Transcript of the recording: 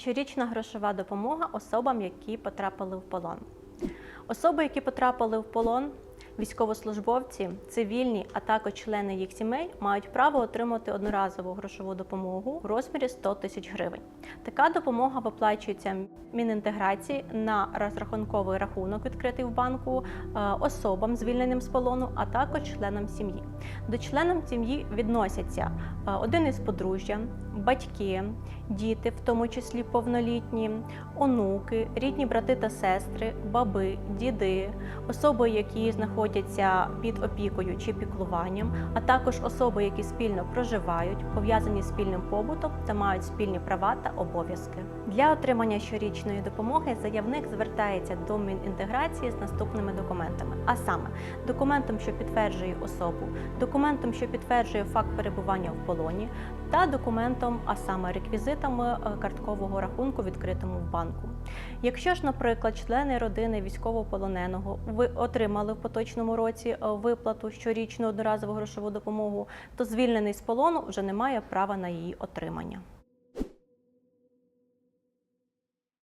Щорічна грошова допомога особам, які потрапили в полон. Особи, які потрапили в полон, військовослужбовці, цивільні, а також члени їх сімей мають право отримати одноразову грошову допомогу в розмірі 100 тисяч гривень. Така допомога виплачується Мінінтеграції на розрахунковий рахунок, відкритий в банку, е, особам, звільненим з полону, а також членам сім'ї. До членам сім'ї відносяться е, один із подружжя, батьки, діти, в тому числі повнолітні, онуки, рідні брати та сестри, баби, діди, особи, які знаходяться під опікою чи піклуванням, а також особи, які спільно проживають, пов'язані з спільним побутом та мають спільні права та обов'язки. Для отримання щорічної допомоги заявник звертається до Мінінтеграції з наступними документами, а саме документом, що підтверджує особу, документом, що підтверджує факт перебування в полоні, та документом, а саме реквізитами е, карткового рахунку, відкритому в банку. Якщо ж, наприклад, члени родини військовополоненого ви отримали в поточному році е, виплату щорічну одноразову грошову допомогу, то звільнений з полону вже не має права на її отримання.